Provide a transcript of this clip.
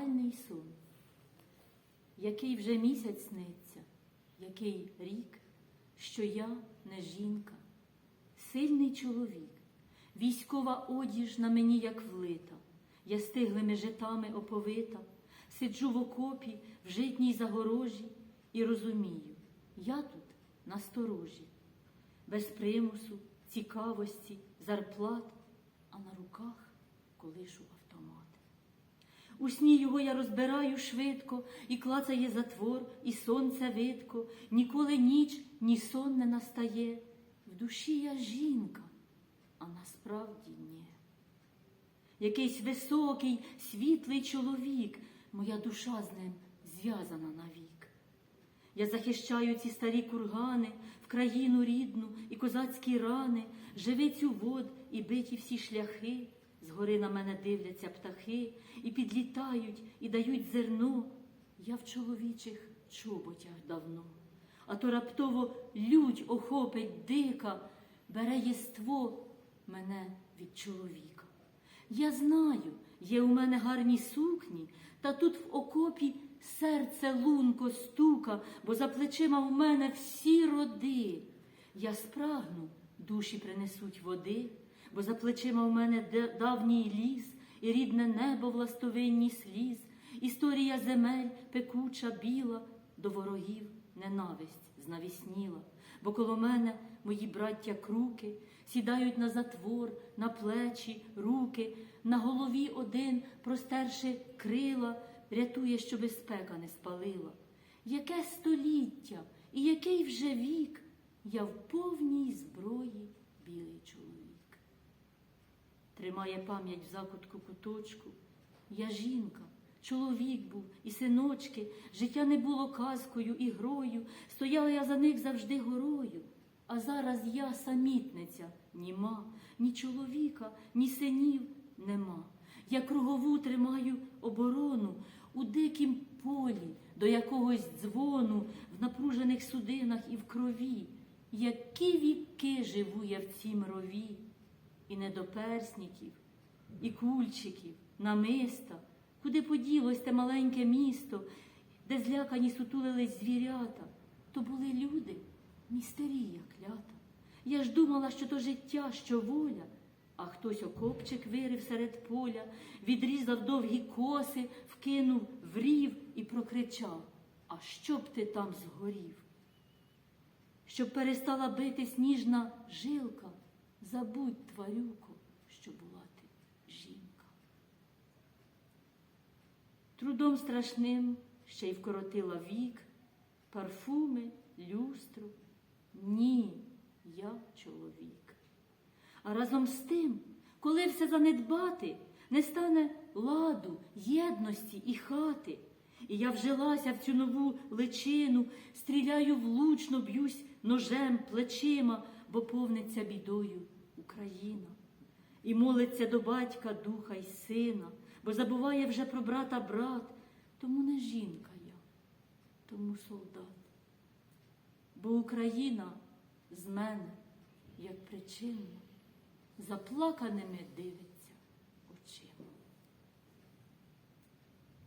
реальний сон. Який вже місяць сниться, який рік, що я не жінка, сильний чоловік, військова одіж на мені, як влита, я стиглими житами оповита, сиджу в окопі, в житній загорожі і розумію, я тут насторожі, без примусу, цікавості, зарплат, а на руках колишу автомат. У сні його я розбираю швидко, і клацає затвор, і сонце видко, ніколи ніч, ні сон не настає. В душі я жінка, а насправді ні. Якийсь високий, світлий чоловік, моя душа з ним зв'язана навік. Я захищаю ці старі кургани, в країну рідну і козацькі рани, живицю вод і биті всі шляхи. Згори на мене дивляться птахи, і підлітають, і дають зерно. Я в чоловічих чоботях давно, а то раптово лють охопить дика, бере єство мене від чоловіка. Я знаю, є у мене гарні сукні, та тут в окопі серце лунко стука, бо за плечима в мене всі роди. Я спрагну, душі принесуть води, бо за плечима в мене давній ліс, і рідне небо властовинні сліз, історія земель пекуча, біла, до ворогів ненависть знавісніла, бо коло мене мої браття круки сідають на затвор, на плечі, руки, на голові один, простерши крила, рятує, щоби спека не спалила. Яке століття і який вже вік, я в повній зброї білий чоловік. Тримає пам'ять в закутку куточку. Я жінка, чоловік був і синочки, життя не було казкою і грою, стояла я за них завжди горою. А зараз я самітниця, німа, ні чоловіка, ні синів нема. Я кругову тримаю оборону у дикім полі, до якогось дзвону, в напружених судинах і в крові. Які віки живу я в цім рові, і не до персніків, і кульчиків, намиста, куди поділось те маленьке місто, де злякані сутулились звірята, то були люди, містерія клята. Я ж думала, що то життя, що воля, а хтось окопчик вирив серед поля, відрізав довгі коси, вкинув в рів і прокричав: А щоб ти там згорів? Щоб перестала бити сніжна жилка, забудь, тварюко, що була ти жінка. Трудом страшним ще й вкоротила вік, парфуми, люстру. Ні, я чоловік. А разом з тим, коли все занедбати, не стане ладу, єдності і хати. І я вжилася в цю нову личину, стріляю влучно, б'юсь ножем, плечима, бо повниться бідою Україна. І молиться до батька духа й сина, бо забуває вже про брата брат, тому не жінка я, тому солдат. Бо Україна з мене, як причина, заплаканими дивиться.